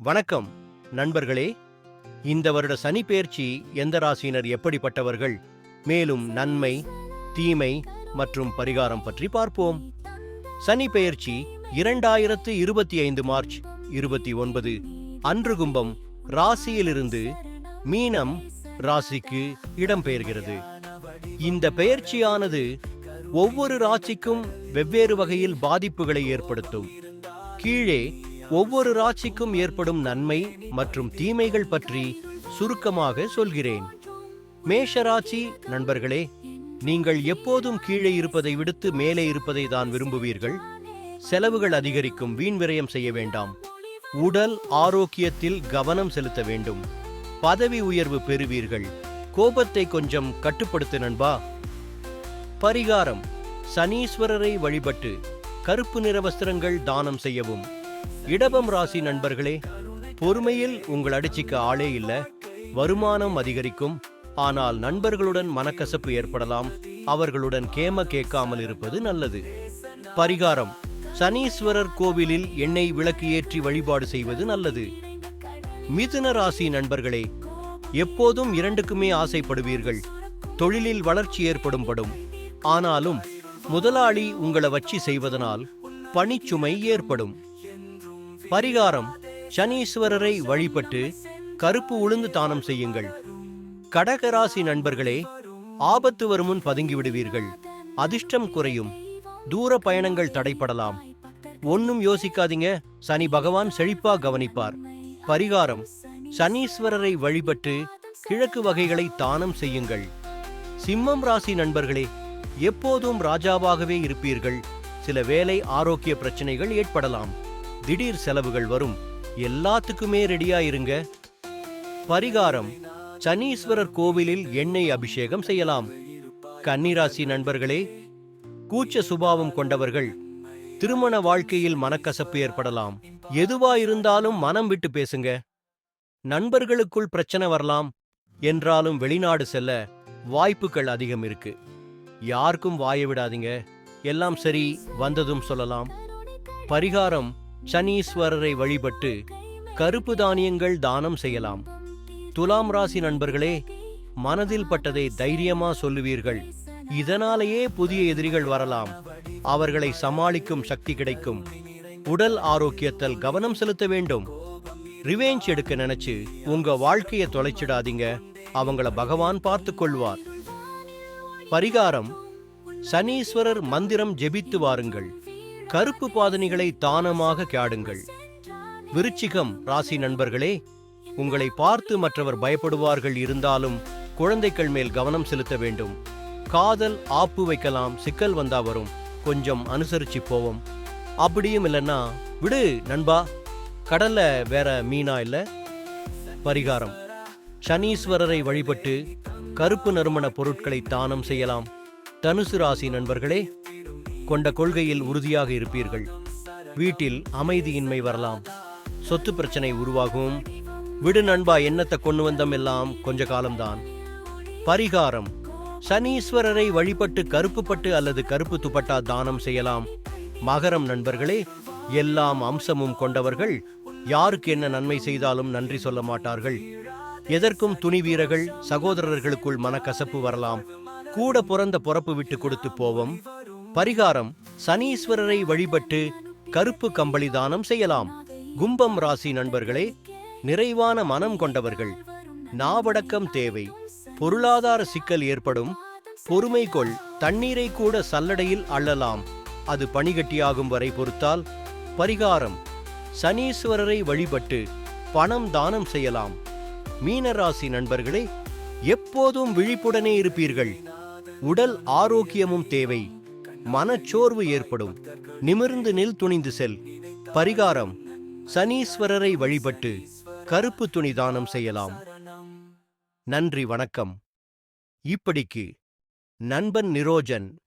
வணக்கம் நண்பர்களே. இந்த வருட சனி பெயர்ச்சி எந்த ராசியினர் எப்படிப்பட்டவர்கள்? மேலும் நன்மை தீமை மற்றும் பரிகாரம் பற்றி பார்ப்போம். சனி பெயர்ச்சி இரண்டாயிரத்து இருபத்தி ஐந்து மார்ச் இருபத்தி ஒன்பது அன்று கும்பம் ராசியிலிருந்து மீனம் ராசிக்கு இடம்பெயர்கிறது இந்த பெயர்ச்சியானது ஒவ்வொரு ராசிக்கும் வெவ்வேறு வகையில் பாதிப்புகளை ஏற்படுத்தும். கீழே ஒவ்வொரு ராசிக்கும் ஏற்படும் நன்மை மற்றும் தீமைகள் பற்றி சுருக்கமாக சொல்கிறேன். மேஷராசி நண்பர்களே நீங்கள் எப்போதும் கீழே இருப்பதை விடுத்து மேலே இருப்பதை தான் விரும்புவீர்கள். செலவுகள் அதிகரிக்கும் வீண் விரயம் செய்ய வேண்டாம். உடல் ஆரோக்கியத்தில் கவனம் செலுத்த வேண்டும். பதவி உயர்வு பெறுவீர்கள். கோபத்தை கொஞ்சம் கட்டுப்படுத்து நண்பா. பரிகாரம். சனீஸ்வரரை வழிபட்டு கருப்பு நிற வஸ்திரங்கள் தானம் செய்யவும். இடபம் ராசி நண்பர்களே பொறுமையில் உங்கள் அடிச்சிக்க ஆளே இல்ல வருமானம் அதிகரிக்கும். ஆனால் நண்பர்களுடன் மனக்கசப்பு ஏற்படலாம் அவர்களுடன் கேம கேட்காமல் இருப்பது நல்லது. பரிகாரம் சனீஸ்வரர் கோவிலில் எண்ணெய் விளக்கு ஏற்றி வழிபாடு செய்வது நல்லது. மிதுன ராசி நண்பர்களே எப்போதும் இரண்டுக்குமே ஆசைப்படுவீர்கள் தொழிலில் வளர்ச்சி ஏற்படும் படும் ஆனாலும் முதலாளி உங்களை வச்சு செய்வதனால் பணிச்சுமை ஏற்படும். பரிகாரம் சனீஸ்வரரை வழிபட்டு கருப்பு உளுந்து தானம் செய்யுங்கள். கடகராசி நண்பர்களே ஆபத்து வருமுன் பதுங்கி விடுவீர்கள் அதிர்ஷ்டம் குறையும். தூர பயணங்கள் தடைப்படலாம் ஒன்னும் யோசிக்காதீங்க. சனி பகவான் செழிப்பா கவனிப்பார். பரிகாரம் சனீஸ்வரரை வழிபட்டு கிழக்கு வகைகளை தானம் செய்யுங்கள். சிம்மம் ராசி நண்பர்களே எப்போதும் ராஜாவாகவே இருப்பீர்கள். சில வேலை ஆரோக்கிய பிரச்சனைகள் ஏற்படலாம். திடீர் செலவுகள் வரும். எல்லாத்துக்குமே ரெடியா இருங்க பரிகாரம் சனீஸ்வரர் கோவிலில் எண்ணெய் அபிஷேகம் செய்யலாம். கன்னிராசி நண்பர்களே கூச்ச சுபாவம் கொண்டவர்கள் திருமண வாழ்க்கையில் மனக்கசப்பு ஏற்படலாம். எதுவா இருந்தாலும் மனம் விட்டு பேசுங்க. நண்பர்களுக்குள் பிரச்சனை வரலாம். என்றாலும் வெளிநாடு செல்ல வாய்ப்புகள் அதிகம் இருக்கு. யாருக்கும் வாய விடாதீங்க. எல்லாம் சரி வந்ததும் சொல்லலாம். பரிகாரம் சனீஸ்வரரை வழிபட்டு கருப்பு தானியங்கள் தானம் செய்யலாம். துலாம் ராசி நண்பர்களே மனதில் பட்டதை தைரியமா சொல்லுவீர்கள். இதனாலேயே புதிய எதிரிகள் வரலாம். அவர்களை சமாளிக்கும் சக்தி கிடைக்கும். உடல் ஆரோக்கியத்தில் கவனம் செலுத்த வேண்டும். ரிவேஞ்ச் எடுக்க நினைச்சு உங்க வாழ்க்கையை தொலைச்சிடாதீங்க. அவங்கள பகவான் பார்த்து கொள்வார். பரிகாரம் சனீஸ்வரர் மந்திரம் ஜெபித்து வாருங்கள். கருப்பு பாதணிகளை தானமாக காடுங்கள். விருச்சிகம் ராசி நண்பர்களே உங்களை பார்த்து மற்றவர் பயப்படுவார்கள் இருந்தாலும் குழந்தைகள் மேல் கவனம் செலுத்த வேண்டும். காதல் ஆப்பு வைக்கலாம் சிக்கல் வந்தா வரும். கொஞ்சம் அனுசரிச்சு போவோம். அப்படியும் இல்லைன்னா விடு நண்பா கடல்ல வேற மீனா இல்ல? பரிகாரம். சனீஸ்வரரை வழிபட்டு கருப்பு நறுமண பொருட்களை தானம் செய்யலாம். தனுசு ராசி நண்பர்களே கொண்ட கொள்கையில் உறுதியாக இருப்பீர்கள். வீட்டில் அமைதியின்மை வரலாம். சொத்து பிரச்சனை உருவாகும். விடு நண்பா என்னத்தை கொண்டு வந்தம் எல்லாம் கொஞ்ச காலம்தான். பரிகாரம். சனீஸ்வரரை வழிபட்டு கருப்பு பட்டு அல்லது கருப்பு துப்பட்டா தானம் செய்யலாம். மகரம் நண்பர்களே எல்லாம் அம்சமும் கொண்டவர்கள். யாருக்கு என்ன நன்மை செய்தாலும் நன்றி சொல்ல மாட்டார்கள். எதற்கும் துணி வீரர்கள் சகோதரர்களுக்குள் மனக்கசப்பு வரலாம். கூட பிறந்த பொறப்பு விட்டு கொடுத்து போவோம். பரிகாரம் சனீஸ்வரரை வழிபட்டு கருப்பு கம்பளி தானம் செய்யலாம். கும்பம் ராசி நண்பர்களே நிறைவான மனம் கொண்டவர்கள் நாவடக்கம் தேவை. பொருளாதார சிக்கல் ஏற்படும். பொறுமை கொள் தண்ணீரை கூட சல்லடையில் அள்ளலாம். அது பனிகட்டியாகும் வரை பொறுத்தால் பரிகாரம் சனீஸ்வரரை வழிபட்டு பணம் தானம் செய்யலாம். மீனராசி நண்பர்களே எப்போதும் விழிப்புடனே இருப்பீர்கள். உடல் ஆரோக்கியமும் தேவை. மனச்சோர்வு ஏற்படும். நிமிர்ந்து நில் துணிந்து செல். பரிகாரம். சனீஸ்வரரை வழிபட்டு கருப்பு துணி தானம் செய்யலாம். நன்றி வணக்கம். இப்படிக்கு நண்பன் நிரோஜன்.